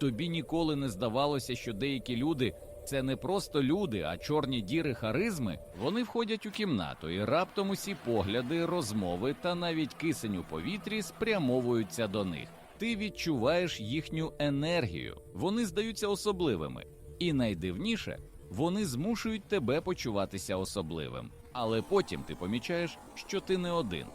Тобі ніколи не здавалося, що деякі люди це не просто люди, а чорні діри харизми. Вони входять у кімнату, і раптом усі погляди, розмови та навіть кисень у повітрі спрямовуються до них. Ти відчуваєш їхню енергію, вони здаються особливими. І найдивніше, вони змушують тебе почуватися особливим. Але потім ти помічаєш, що ти не один.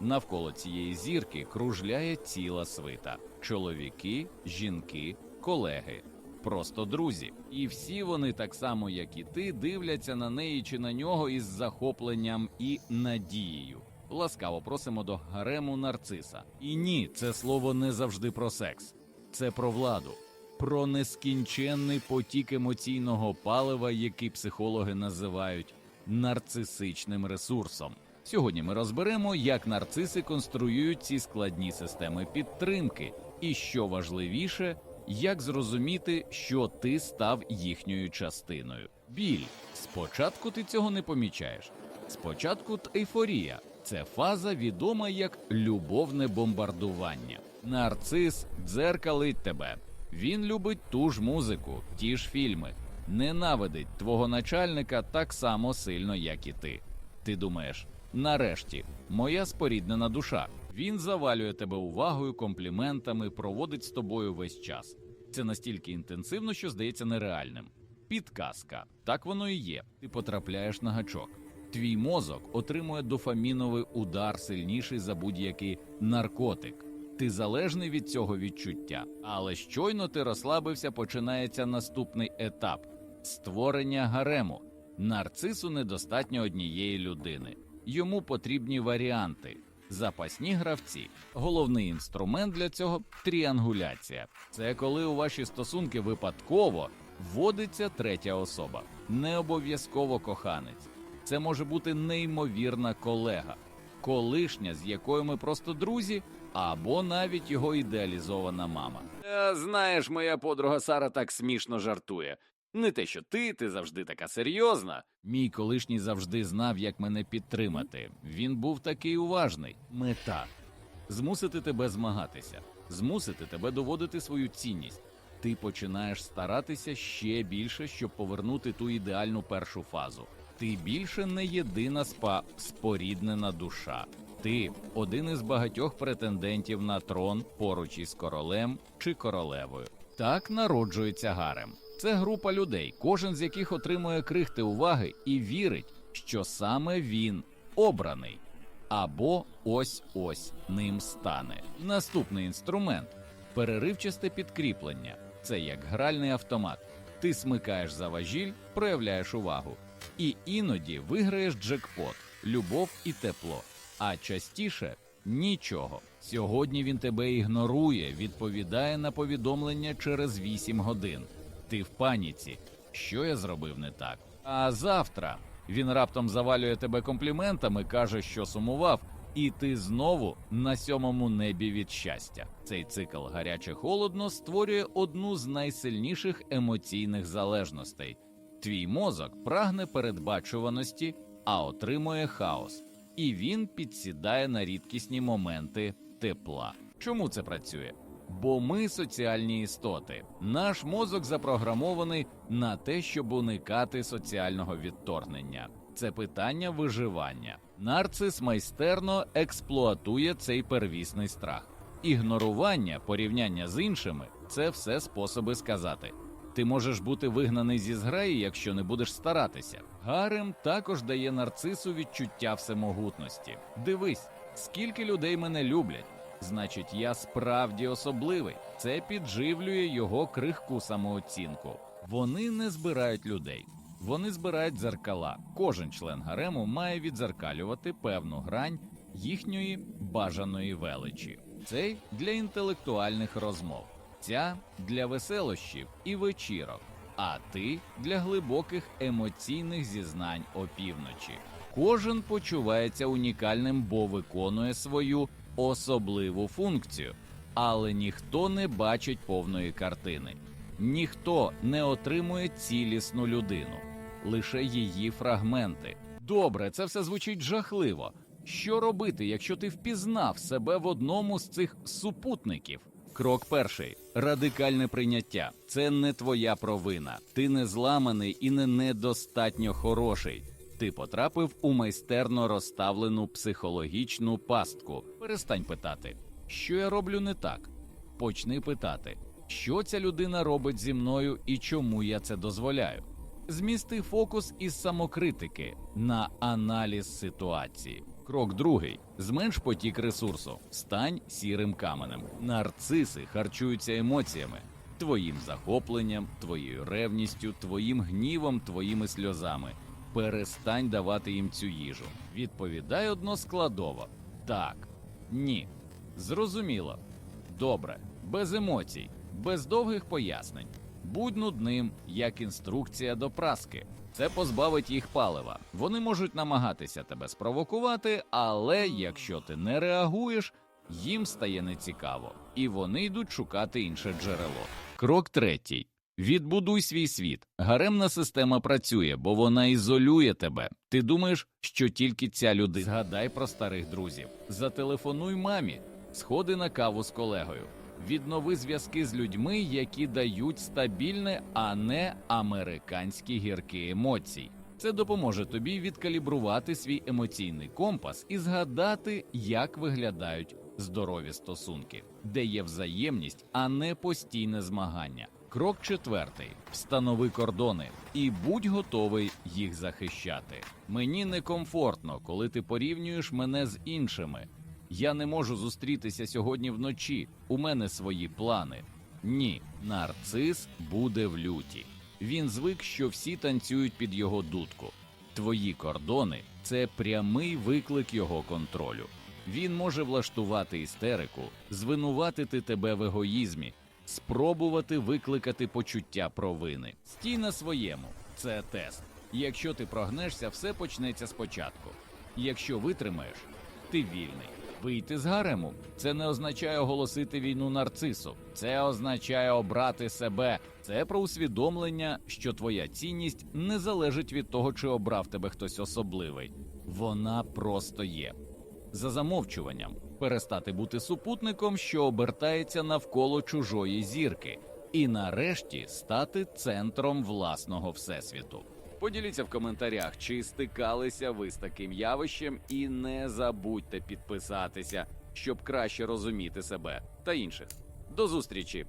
Навколо цієї зірки кружляє ціла свита: чоловіки, жінки, колеги, просто друзі. І всі вони, так само як і ти, дивляться на неї чи на нього із захопленням і надією. Ласкаво просимо до гарему нарциса. І ні, це слово не завжди про секс, це про владу, про нескінченний потік емоційного палива, який психологи називають нарцисичним ресурсом. Сьогодні ми розберемо, як нарциси конструюють ці складні системи підтримки, і що важливіше, як зрозуміти, що ти став їхньою частиною. Біль спочатку ти цього не помічаєш. Спочатку ейфорія це фаза відома як любовне бомбардування. Нарцис дзеркалить тебе. Він любить ту ж музику, ті ж фільми, ненавидить твого начальника так само сильно, як і ти. Ти думаєш, нарешті, моя споріднена душа. Він завалює тебе увагою, компліментами, проводить з тобою весь час. Це настільки інтенсивно, що здається нереальним. Підказка, так воно і є. Ти потрапляєш на гачок. Твій мозок отримує дофаміновий удар сильніший за будь-який наркотик. Ти залежний від цього відчуття, але щойно ти розслабився, починається наступний етап створення гарему. Нарцису недостатньо однієї людини. Йому потрібні варіанти. Запасні гравці. Головний інструмент для цього тріангуляція. Це коли у ваші стосунки випадково вводиться третя особа, не обов'язково коханець. Це може бути неймовірна колега, колишня, з якою ми просто друзі, або навіть його ідеалізована мама. Е, знаєш, моя подруга Сара так смішно жартує. Не те, що ти, ти завжди така серйозна. Мій колишній завжди знав, як мене підтримати. Він був такий уважний. Мета змусити тебе змагатися, змусити тебе доводити свою цінність. Ти починаєш старатися ще більше, щоб повернути ту ідеальну першу фазу. Ти більше не єдина спа споріднена душа. Ти один із багатьох претендентів на трон поруч із королем чи королевою. Так народжується гарем. Це група людей, кожен з яких отримує крихти уваги і вірить, що саме він обраний або ось ось ним стане. Наступний інструмент переривчасте підкріплення. Це як гральний автомат. Ти смикаєш за важіль, проявляєш увагу, і іноді виграєш джекпот, любов і тепло. А частіше нічого. Сьогодні він тебе ігнорує, відповідає на повідомлення через 8 годин. Ти в паніці. Що я зробив не так? А завтра він раптом завалює тебе компліментами, каже, що сумував, і ти знову на сьомому небі від щастя. Цей цикл гаряче-холодно створює одну з найсильніших емоційних залежностей. Твій мозок прагне передбачуваності, а отримує хаос, і він підсідає на рідкісні моменти тепла. Чому це працює? Бо ми соціальні істоти. Наш мозок запрограмований на те, щоб уникати соціального відторгнення. Це питання виживання. Нарцис майстерно експлуатує цей первісний страх. Ігнорування, порівняння з іншими це все способи сказати. Ти можеш бути вигнаний зі зграї, якщо не будеш старатися. Гарем також дає нарцису відчуття всемогутності. Дивись, скільки людей мене люблять. Значить, я справді особливий. Це підживлює його крихку самооцінку. Вони не збирають людей. Вони збирають дзеркала. Кожен член гарему має відзеркалювати певну грань їхньої бажаної величі. Цей для інтелектуальних розмов, ця для веселощів і вечірок, а ти для глибоких емоційних зізнань опівночі. Кожен почувається унікальним, бо виконує свою особливу функцію, але ніхто не бачить повної картини, ніхто не отримує цілісну людину, лише її фрагменти. Добре, це все звучить жахливо. Що робити, якщо ти впізнав себе в одному з цих супутників? Крок перший радикальне прийняття. Це не твоя провина. Ти не зламаний і не недостатньо хороший. Ти потрапив у майстерно розставлену психологічну пастку. Перестань питати, що я роблю не так. Почни питати, що ця людина робить зі мною і чому я це дозволяю. Змісти фокус із самокритики на аналіз ситуації. Крок другий: зменш потік ресурсу, стань сірим каменем. Нарциси харчуються емоціями, твоїм захопленням, твоєю ревністю, твоїм гнівом, твоїми сльозами. Перестань давати їм цю їжу. Відповідай односкладово: так, ні. Зрозуміло. Добре, без емоцій, без довгих пояснень. Будь нудним, як інструкція до праски. Це позбавить їх палива. Вони можуть намагатися тебе спровокувати, але якщо ти не реагуєш, їм стає нецікаво, і вони йдуть шукати інше джерело. Крок третій. Відбудуй свій світ. Гаремна система працює, бо вона ізолює тебе. Ти думаєш, що тільки ця людина. Згадай про старих друзів. Зателефонуй мамі, сходи на каву з колегою. Віднови зв'язки з людьми, які дають стабільне, а не американські гірки емоцій. Це допоможе тобі відкалібрувати свій емоційний компас і згадати, як виглядають здорові стосунки, де є взаємність, а не постійне змагання. Крок четвертий: встанови кордони і будь готовий їх захищати. Мені некомфортно, коли ти порівнюєш мене з іншими. Я не можу зустрітися сьогодні вночі. У мене свої плани. Ні, нарцис буде в люті. Він звик, що всі танцюють під його дудку. Твої кордони це прямий виклик його контролю. Він може влаштувати істерику, звинуватити тебе в егоїзмі, спробувати викликати почуття провини. Стій на своєму, це тест. Якщо ти прогнешся, все почнеться спочатку. Якщо витримаєш, ти вільний. Вийти з гарему це не означає оголосити війну нарцису, це означає обрати себе. Це про усвідомлення, що твоя цінність не залежить від того, чи обрав тебе хтось особливий. Вона просто є. За замовчуванням перестати бути супутником, що обертається навколо чужої зірки, і нарешті стати центром власного всесвіту. Поділіться в коментарях, чи стикалися ви з таким явищем, і не забудьте підписатися, щоб краще розуміти себе та інших. До зустрічі!